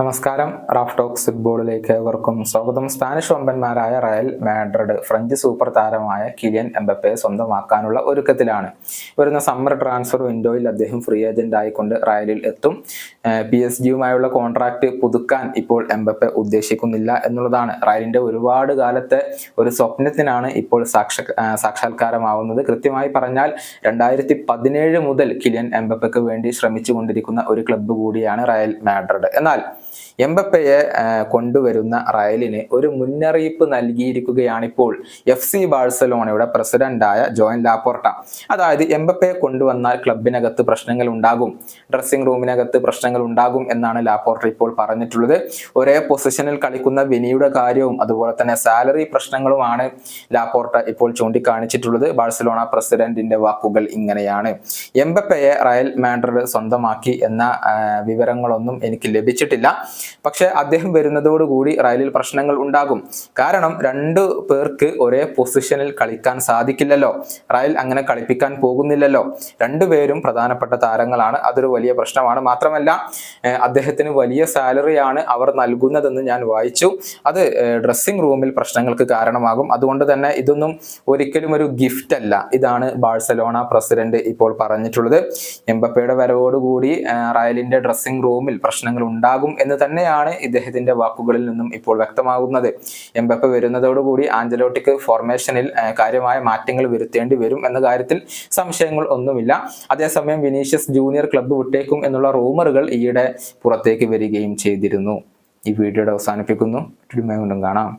നമസ്കാരം. Raf talks ഫുട്ബോളിലേക്ക് ഏവർക്കും സ്വാഗതം. സ്പാനിഷ് വമ്പന്മാരായ റയൽ മാഡ്രിഡ് ഫ്രഞ്ച് സൂപ്പർ താരമായ കിലിയൻ എംബപ്പയെ സ്വന്തമാക്കാനുള്ള ഒരുക്കത്തിലാണ്. വരുന്ന സമ്മർ ട്രാൻസ്ഫർ വിൻഡോയിൽ അദ്ദേഹം ഫ്രീ ഏജന്റ് ആയിക്കൊണ്ട് റയലിൽ എത്തും. പി എസ് ജിയുമായുള്ള കോൺട്രാക്ട് പുതുക്കാൻ ഇപ്പോൾ എംബപ്പെ ഉദ്ദേശിക്കുന്നില്ല എന്നുള്ളതാണ്. റയലിന്റെ ഒരുപാട് കാലത്തെ ഒരു സ്വപ്നത്തിനാണ് ഇപ്പോൾ സാക്ഷ സാക്ഷാത്കാരമാവുന്നത്. കൃത്യമായി പറഞ്ഞാൽ രണ്ടായിരത്തി പതിനേഴ് മുതൽ കിലിയൻ എംബപ്പയ്ക്ക് വേണ്ടി ശ്രമിച്ചു കൊണ്ടിരിക്കുന്ന ഒരു ക്ലബ്ബ് കൂടിയാണ് റയൽ മാഡ്രിഡ്. എന്നാൽ much. എംബപ്പയെ കൊണ്ടുവരുന്ന റയലിന് ഒരു മുന്നറിയിപ്പ് നൽകിയിരിക്കുകയാണിപ്പോൾ എഫ് സി ബാഴ്സലോണയുടെ പ്രസിഡന്റായ ജോയിൻ ലാപ്പോർട്ട. അതായത് എംബപ്പയെ കൊണ്ടുവന്നാൽ ക്ലബിനകത്ത് പ്രശ്നങ്ങൾ ഉണ്ടാകും. ഡ്രസ്സിംഗ് റൂമിനകത്ത് പ്രശ്നങ്ങൾ ഉണ്ടാകും എന്നാണ് ലാപ്പോർട്ട ഇപ്പോൾ പറഞ്ഞിട്ടുള്ളത്. ഒരേ പൊസിഷനിൽ കളിക്കുന്ന വിനിയുടെ കാര്യവും അതുപോലെ തന്നെ സാലറി പ്രശ്നങ്ങളുമാണ് ലാപ്പോർട്ട ഇപ്പോൾ ചൂണ്ടിക്കാണിച്ചിട്ടുള്ളത്. ബാഴ്സലോണ പ്രസിഡന്റിന്റെ വാക്കുകൾ ഇങ്ങനെയാണ്. എംബപ്പയെ റയൽ മാഡ്രിഡ് സ്വന്തമാക്കി എന്ന വിവരങ്ങളൊന്നും എനിക്ക് ലഭിച്ചിട്ടില്ല. പക്ഷെ അദ്ദേഹം വരുന്നതോടുകൂടി റയലിൽ പ്രശ്നങ്ങൾ ഉണ്ടാകും. കാരണം രണ്ടു പേർക്ക് ഒരേ പൊസിഷനിൽ കളിക്കാൻ സാധിക്കില്ലല്ലോ. റയൽ അങ്ങനെ കളിപ്പിക്കാൻ പോകുന്നില്ലല്ലോ. രണ്ടുപേരും പ്രധാനപ്പെട്ട താരങ്ങളാണ്. അതൊരു വലിയ പ്രശ്നമാണ് മാത്രമല്ല അദ്ദേഹത്തിന് വലിയ സാലറിയാണ് അവർ നൽകുന്നതെന്ന് ഞാൻ വായിച്ചു. അത് ഡ്രസ്സിംഗ് റൂമിൽ പ്രശ്നങ്ങൾക്ക് കാരണമാകും. അതുകൊണ്ട് തന്നെ ഇതൊന്നും ഒരിക്കലും ഒരു ഗിഫ്റ്റ് അല്ല. ഇതാണ് ബാഴ്സലോണ പ്രസിഡന്റ് ഇപ്പോൾ പറഞ്ഞിട്ടുള്ളത്. എംബപ്പയുടെ വരവോടുകൂടി റയലിന്റെ ഡ്രസ്സിംഗ് റൂമിൽ പ്രശ്നങ്ങൾ ഉണ്ടാകും എന്ന് തന്നെയാണ് ഇദ്ദേഹത്തിന്റെ വാക്കുകളിൽ നിന്നും ഇപ്പോൾ വ്യക്തമാകുന്നത്. എംബപ്പ വരുന്നതോടുകൂടി ആഞ്ചലോട്ടിക്ക് ഫോർമേഷനിൽ കാര്യമായ മാറ്റങ്ങൾ വരുത്തേണ്ടി വരും എന്ന കാര്യത്തിൽ സംശയങ്ങൾ ഒന്നുമില്ല. അതേസമയം വിനീഷ്യസ് ജൂനിയർ ക്ലബ്ബ് വിട്ടേക്കും എന്നുള്ള റൂമറുകൾ ഈയിടെ പുറത്തേക്ക് വരികയും ചെയ്തിരുന്നു. ഈ വീഡിയോയുടെ അവസാനിപ്പിക്കുന്നു. കാണാം.